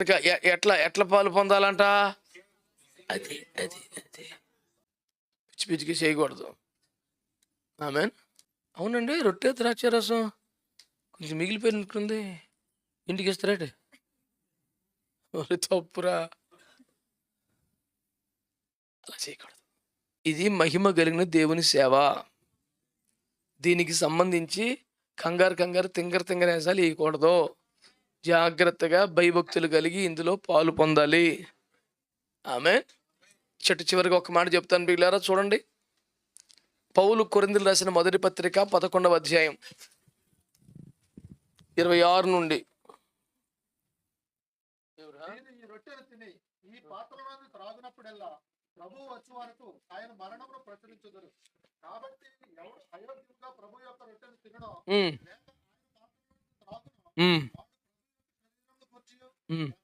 ఎట్లా ఎట్లా పాలు పొందాలంట? అది అది అది. పిచ్చి పిచ్చికి చేయకూడదు. ఆమె అవునండి రొట్టె ద్రాక్ష రసం. కొంచెం మిగిలిపోయినట్టుంది. ఇంటికి ఇస్తారట తప్పురా. అలా చేయకూడదు. ఇది మహిమ కలిగిన దేవుని సేవ. దీనికి సంబంధించి కంగారు కంగారు తింగర తింగర వేసాలు వేయకూడదు. జాగ్రత్తగా భయభక్తులు కలిగి ఇందులో పాలు పొందాలి. ఆమె చెట్టు చివరికి ఒక మాట చెప్తాను బిగ్లారా చూడండి. పౌలు కొరిందులు రాసిన మొదటి పత్రిక పదకొండవ అధ్యాయం ఇరవై ఆరు నుండి. నేను Mm.